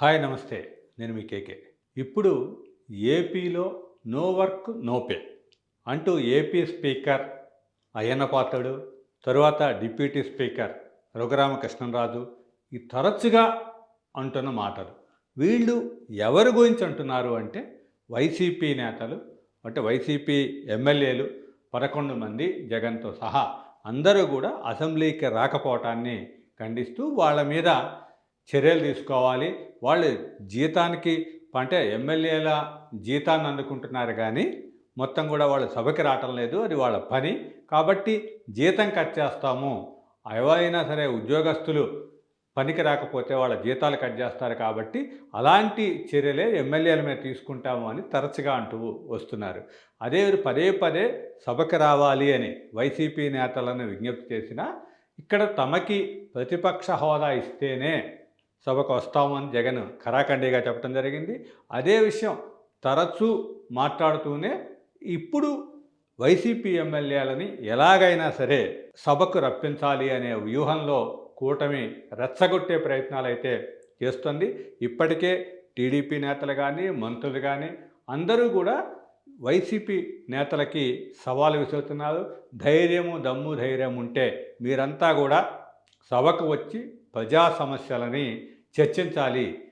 Hi నమస్తే. నేను మీ కేకే. ఇప్పుడు ఏపీలో నో వర్క్ నో పే అంటూ ఏపీ స్పీకర్ అయ్యన్న పాత్రుడు తరువాత డిప్యూటీ స్పీకర్ రఘురామకృష్ణరాజు ఈ తరచుగా అంటున్న మాటలు. వీళ్ళు ఎవరి గురించి అంటున్నారు అంటే వైసీపీ నేతలు అంటే వైసీపీ ఎమ్మెల్యేలు పదకొండు మంది జగన్తో సహా అందరూ కూడా అసెంబ్లీకి రాకపోవటాన్ని ఖండిస్తూ వాళ్ళ మీద చర్యలు తీసుకోవాలి. వాళ్ళు జీతానికి అంటే ఎమ్మెల్యేల జీతాన్ని అందుకుంటున్నారు కానీ మొత్తం కూడా వాళ్ళు సభకి రావటం లేదు అది వాళ్ళ పని. కాబట్టి జీతం కట్ చేస్తాము. ఎవరైనా సరే ఉద్యోగస్తులు పనికి రాకపోతే వాళ్ళ జీతాలు కట్ చేస్తారు కాబట్టి అలాంటి చర్యలే ఎమ్మెల్యేల మీద తీసుకుంటాము అని తరచుగా అంటూ వస్తున్నారు. అదే పదే పదే సభకి రావాలి అని వైసీపీ నేతలను విజ్ఞప్తి చేసినా ఇక్కడ తమకి ప్రతిపక్ష హోదా ఇస్తేనే సభకు వస్తామని జగన్ ఖరాఖండిగా చెప్పడం జరిగింది. అదే విషయం తరచూ మాట్లాడుతూనే ఇప్పుడు వైసీపీ ఎమ్మెల్యేలని ఎలాగైనా సరే సభకు రప్పించాలి అనే వ్యూహంలో కూటమి రెచ్చగొట్టే ప్రయత్నాలు అయితే చేస్తుంది. ఇప్పటికే టీడీపీ నేతలు కానీ మంత్రులు కానీ అందరూ కూడా వైసీపీ నేతలకి సవాలు విసురుతున్నారు. ధైర్యము దమ్ము ధైర్యం ఉంటే మీరంతా కూడా సభకు వచ్చి ప్రజా సమస్యలని చర్చించాలి.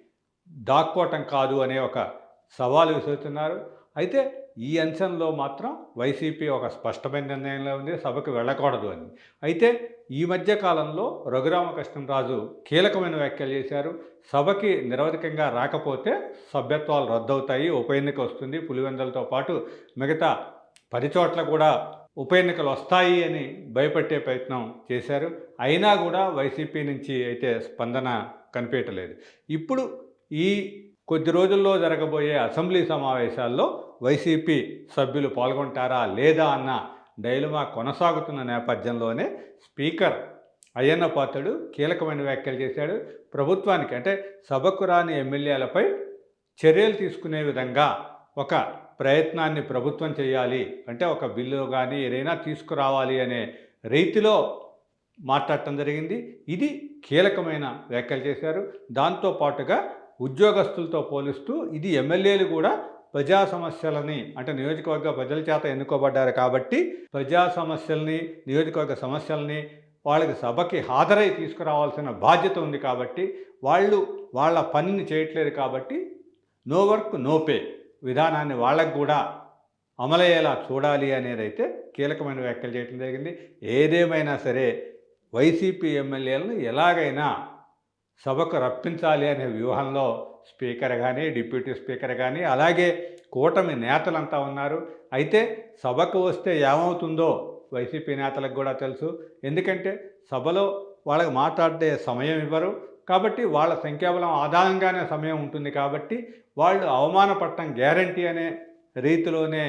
దాక్కోవటం కాదు అనే ఒక సవాలు విసురుతున్నారు. అయితే ఈ అంశంలో మాత్రం వైసీపీ ఒక స్పష్టమైన నిర్ణయంలో ఉంది. సభకు వెళ్ళకూడదు అని. అయితే ఈ మధ్య కాలంలో రఘురామకృష్ణరాజు కీలకమైన వ్యాఖ్యలు చేశారు. సభకి నిరవధికంగా రాకపోతే సభ్యత్వాలు రద్దవుతాయి. ఉప ఎన్నిక వస్తుంది. పులివెందలతో పాటు మిగతా పది చోట్ల కూడా ఉప ఎన్నికలు వస్తాయి అని భయపెట్టే ప్రయత్నం చేశారు. అయినా కూడా వైసీపీ నుంచి అయితే స్పందన కనిపించలేదు. ఇప్పుడు ఈ కొద్ది రోజుల్లో జరగబోయే అసెంబ్లీ సమావేశాల్లో వైసీపీ సభ్యులు పాల్గొంటారా లేదా అన్న డైలమా కొనసాగుతున్న నేపథ్యంలోనే స్పీకర్ అయ్యన్న పాత్రుడు కీలకమైన వ్యాఖ్యలు చేశాడు. ప్రభుత్వానికి అంటే సభకు రాని ఎమ్మెల్యేలపై చర్యలు తీసుకునే విధంగా ఒక ప్రయత్నాన్ని ప్రభుత్వం చేయాలి అంటే ఒక బిల్లు కానీ ఏదైనా తీసుకురావాలి అనే రీతిలో మాట్లాడటం జరిగింది. ఇది కీలకమైన వ్యాఖ్యలు చేశారు. దాంతో పాటుగా ఉద్యోగస్తులతో పోలిస్తూ ఇది ఎమ్మెల్యేలు కూడా ప్రజా సమస్యలని అంటే నియోజకవర్గ ప్రజల చేత ఎన్నుకోబడ్డారు కాబట్టి ప్రజా సమస్యల్ని నియోజకవర్గ సమస్యల్ని వాళ్ళకి సభకి హాజరై తీసుకురావాల్సిన బాధ్యత ఉంది కాబట్టి వాళ్ళు వాళ్ళ పనిని చేయట్లేదు కాబట్టి నో వర్క్ నో పే విధానాన్ని వాళ్ళకు కూడా అమలయ్యేలా చూడాలి అనేది అయితే కీలకమైన వ్యాఖ్యలు చేయడం జరిగింది. ఏదేమైనా సరే వైసీపీ ఎమ్మెల్యేలను ఎలాగైనా సభకు రప్పించాలి అనే వ్యూహంలో స్పీకర్ కానీ డిప్యూటీ స్పీకర్ కానీ అలాగే కూటమి నేతలంతా ఉన్నారు. అయితే సభకు వస్తే ఏమవుతుందో వైసీపీ నేతలకు కూడా తెలుసు. ఎందుకంటే సభలో వాళ్ళకి మాట్లాడే సమయం ఇవ్వరు. కాబట్టి వాళ్ళ సంఖ్యాబలం ఆధారంగానే సమయం ఉంటుంది కాబట్టి వాళ్ళు అవమానపడటం గ్యారంటీ అనే రీతిలోనే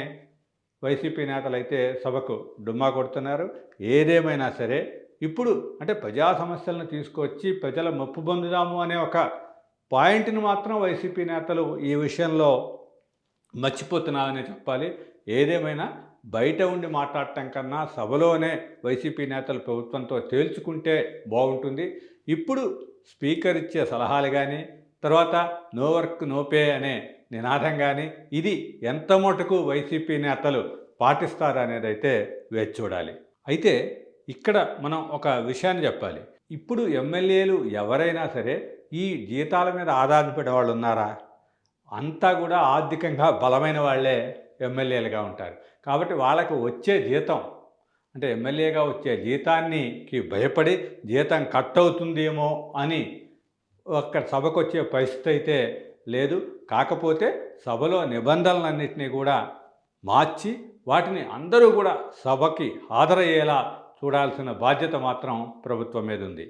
వైసీపీ నేతలు అయితే సభకు డుమ్మా కొడుతున్నారు. ఏదేమైనా సరే ఇప్పుడు అంటే ప్రజా సమస్యలను తీసుకొచ్చి ప్రజల మొప్పు పొందుదాము అనే ఒక పాయింట్ని మాత్రం వైసీపీ నేతలు ఈ విషయంలో మర్చిపోతున్నారని చెప్పాలి. ఏదేమైనా బయట ఉండి మాట్లాడటం కన్నా సభలోనే వైసీపీ నేతలు ప్రభుత్వంతో తేల్చుకుంటే బాగుంటుంది. ఇప్పుడు స్పీకర్ ఇచ్చే సలహాలు కానీ తర్వాత నో వర్క్ నో పే అనే నినాదం కానీ ఇది ఎంత మటుకు వైసీపీ నేతలు పాటిస్తారు అనేది అయితే వేచి చూడాలి. అయితే ఇక్కడ మనం ఒక విషయాన్ని చెప్పాలి. ఇప్పుడు ఎమ్మెల్యేలు ఎవరైనా సరే ఈ జీతాల మీద ఆధారపడే వాళ్ళు ఉన్నారా? అంతా కూడా ఆర్థికంగా బలమైన వాళ్ళే ఎమ్మెల్యేలుగా ఉంటారు. కాబట్టి వాళ్ళకు వచ్చే జీతం అంటే ఎమ్మెల్యేగా వచ్చే జీతానికి భయపడి జీతం కట్ అవుతుందేమో అని అక్కడ సభకు వచ్చే పరిస్థితి అయితే లేదు. కాకపోతే సభలో నిబంధనలన్నింటినీ కూడా మార్చి వాటిని అందరూ కూడా సభకి హాజరయ్యేలా చూడాల్సిన బాధ్యత మాత్రం ప్రభుత్వం మీద ఉంది.